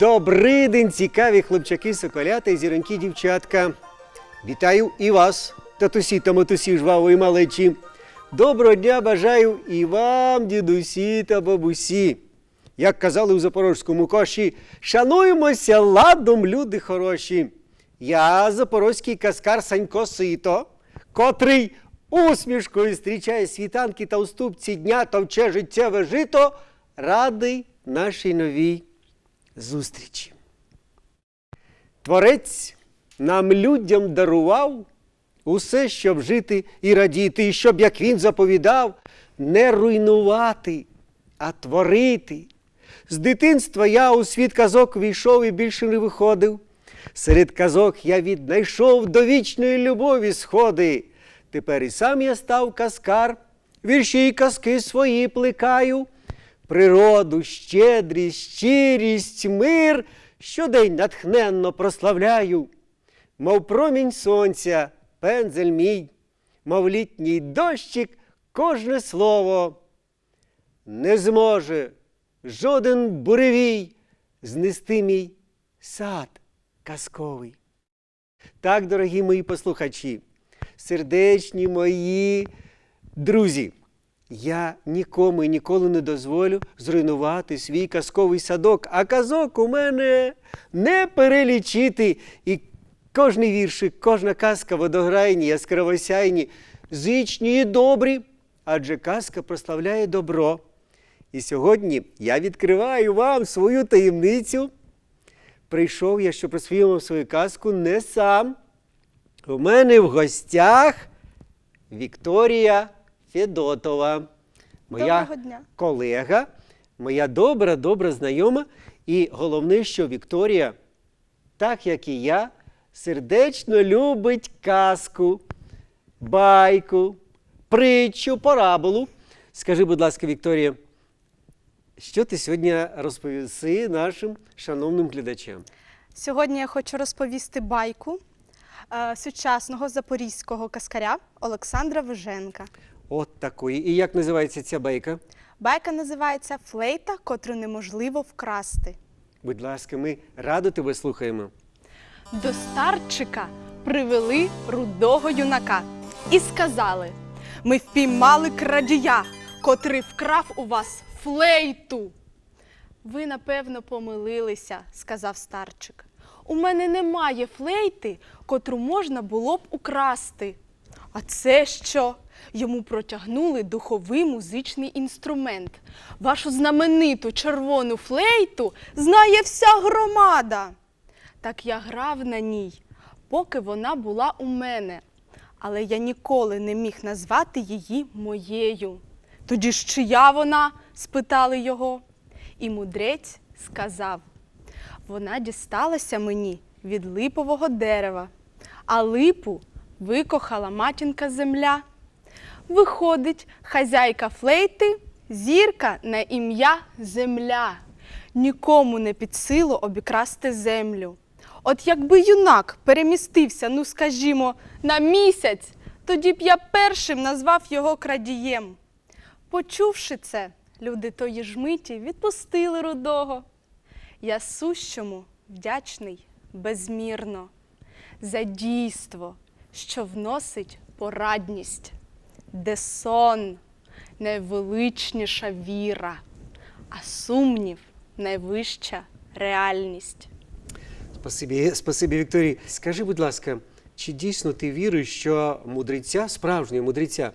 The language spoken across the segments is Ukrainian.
Добрий день, цікаві хлопчаки, соколята і зіронькі дівчатка. Вітаю і вас, татусі та матусі жвавої малечі. Доброго дня бажаю і вам, дідусі та бабусі. Як казали у запорозькому коші, шануємося ладом, люди хороші. Я запорозький каскар Санько Сито, котрий усмішкою зустрічає світанки та уступці дня товче життєве жито, радий нашій новій зустрічі. Творець нам людям дарував усе, щоб жити і радіти, і щоб, як він заповідав, не руйнувати, а творити. З дитинства я у світ казок війшов і більше не виходив. Серед казок я віднайшов до вічної любові сходи. Тепер і сам я став казкар, вірші й казки свої плекаю. Природу, щедрість, щирість, мир щодень натхненно прославляю. Мов промінь сонця, пензель мій, мов літній дощик, кожне слово. Не зможе жоден буревій знести мій сад казковий. Так, дорогі мої послухачі, сердечні мої друзі, я нікому і ніколи не дозволю зруйнувати свій казковий садок, а казок у мене не перелічити. І кожний віршик, кожна казка водограйні, яскравосяйні, зичні і добрі, адже казка прославляє добро. І сьогодні я відкриваю вам свою таємницю. Прийшов я, щоб розповім вам свою казку не сам. У мене в гостях Вікторія Федотова, моя Доброго дня. колега, моя добра, добра знайома. І головне, що Вікторія, так як і я, сердечно любить казку, байку, притчу, параболу. Скажи, будь ласка, Вікторія, що ти сьогодні розповіси нашим шановним глядачам? Сьогодні я хочу розповісти байку е, сучасного запорізького каскаря Олександра Виженка. От такої. І як називається ця байка? Байка називається Флейта, котру неможливо вкрасти. Будь ласка, ми радо тебе слухаємо. До старчика привели рудого юнака і сказали: Ми впіймали крадія, котрий вкрав у вас флейту. Ви, напевно, помилилися, сказав старчик. У мене немає флейти, котру можна було б украсти. А це що? Йому протягнули духовий музичний інструмент. Вашу знамениту червону флейту знає вся громада. Так я грав на ній, поки вона була у мене, але я ніколи не міг назвати її моєю. Тоді ж чия вона? спитали його. І мудрець сказав: вона дісталася мені від липового дерева, а липу викохала матінка земля. Виходить, хазяйка флейти, зірка на ім'я земля. Нікому не під силу обікрасти землю. От якби юнак перемістився, ну скажімо, на місяць, тоді б я першим назвав його крадієм. Почувши це, люди тої ж миті відпустили рудого. Я сущому вдячний безмірно за дійство, що вносить порадність, де сон найвеличніша віра, а сумнів найвища реальність. Спасибі, спасибі, Вікторії. Скажи, будь ласка, чи дійсно ти віриш, що мудреця, справжнього мудреця,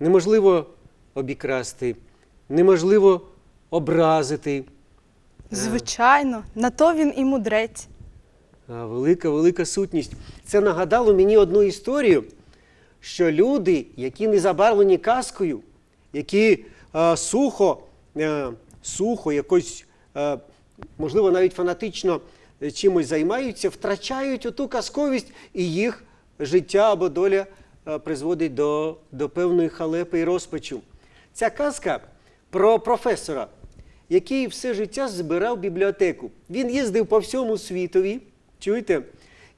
неможливо обікрасти, неможливо образити? Звичайно, на то він і мудрець. Велика, велика сутність. Це нагадало мені одну історію, що люди, які не забарвлені казкою, які е, сухо, е, сухо, якось, е, можливо, навіть фанатично е, чимось займаються, втрачають оту казковість, і їх життя або доля е, призводить до, до певної халепи і розпачу. Ця казка про професора, який все життя збирав бібліотеку. Він їздив по всьому світові, чуєте?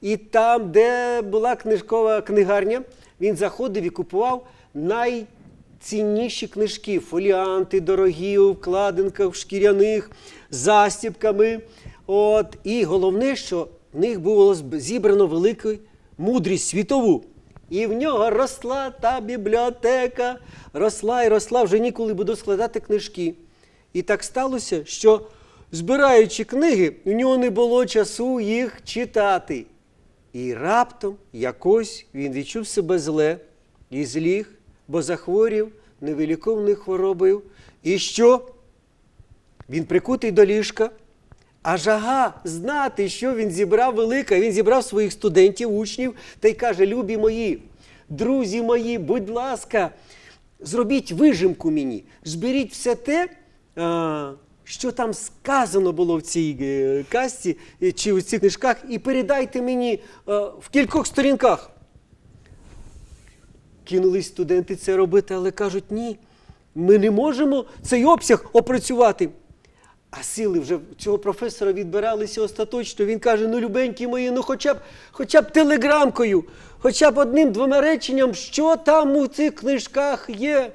І там, де була книжкова книгарня, він заходив і купував найцінніші книжки, фоліанти дорогі у вкладинках, шкіряних, застібками. От, і головне, що в них було зібрано велику мудрість світову. І в нього росла та бібліотека, росла і росла, вже ніколи буду складати книжки. І так сталося, що збираючи книги, у нього не було часу їх читати. І раптом якось він відчув себе зле і зліг, бо захворів невиліковною хворобою. І що? Він прикутий до ліжка, а жага знати, що він зібрав велика. Він зібрав своїх студентів, учнів та й каже: Любі мої, друзі мої, будь ласка, зробіть вижимку мені, зберіть все те, що там сказано було в цій е, казці е, чи в цих книжках, і передайте мені е, в кількох сторінках. Кинулись студенти це робити, але кажуть, ні, ми не можемо цей обсяг опрацювати. А сили вже цього професора відбиралися остаточно. Він каже: ну, любенькі мої, ну хоча б, хоча б телеграмкою, хоча б одним-двома реченням, що там у цих книжках є.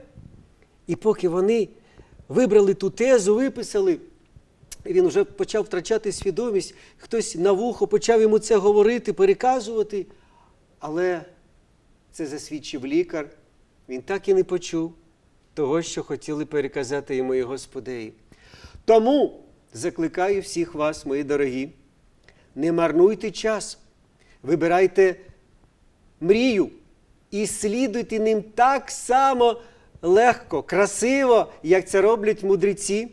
І поки вони вибрали ту тезу, виписали, І він вже почав втрачати свідомість, хтось на вухо почав йому це говорити, переказувати. Але це засвідчив лікар. Він так і не почув того, що хотіли переказати йому його господеї. Тому закликаю всіх вас, мої дорогі, не марнуйте час, вибирайте мрію і слідуйте ним так само легко, красиво, як це роблять мудреці,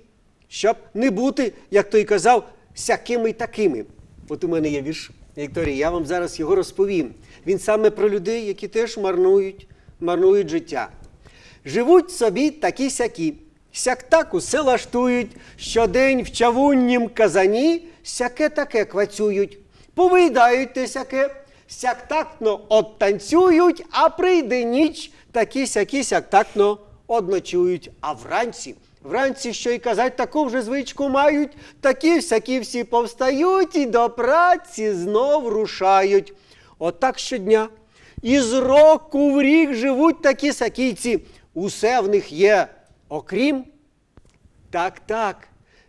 щоб не бути, як той казав, сякими й такими. От у мене є вірш, Вікторія, я вам зараз його розповім. Він саме про людей, які теж марнують, марнують життя. Живуть собі такі сякі, сяк так усе лаштують, щодень в чавуннім казані сяке таке квацюють, повиїдають те сяке, сяк тактно оттанцюють, а прийде ніч, такі сякі сяк тактно одночують. А вранці, вранці, що й казать, таку вже звичку мають, такі всякі всі повстають і до праці знов рушають. Отак щодня. І з року в рік живуть такі сакійці. Усе в них є, окрім. Так, так.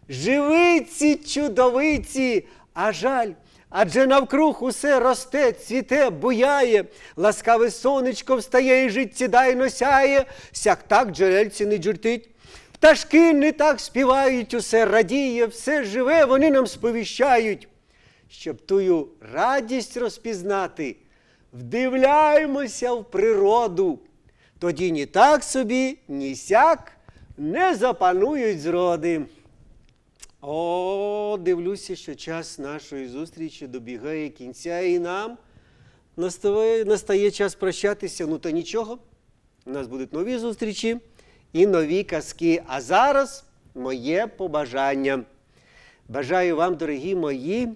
Живиці, чудовиці, а жаль. Адже навкруг усе росте, цвіте, буяє, ласкаве сонечко встає і життєдайно сяє, сяк так джерельці не джуртить. Пташки не так співають, усе радіє, все живе, вони нам сповіщають. Щоб тую радість розпізнати, вдивляємося в природу. Тоді ні так собі, ні сяк не запанують зроди. О, дивлюся, що час нашої зустрічі добігає кінця, і нам настає, настає час прощатися. Ну та нічого. У нас будуть нові зустрічі і нові казки. А зараз моє побажання. Бажаю вам, дорогі мої,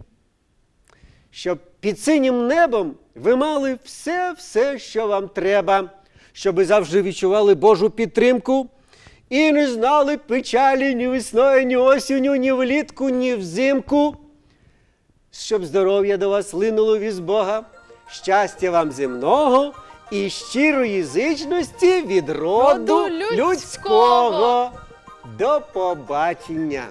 щоб під синім небом ви мали все, все, що вам треба, щоб ви завжди відчували Божу підтримку і не знали печалі ні весною, ні осінню, ні влітку, ні взимку. Щоб здоров'я до вас линуло від Бога, щастя вам земного і щирої зичності від роду людського. До побачення!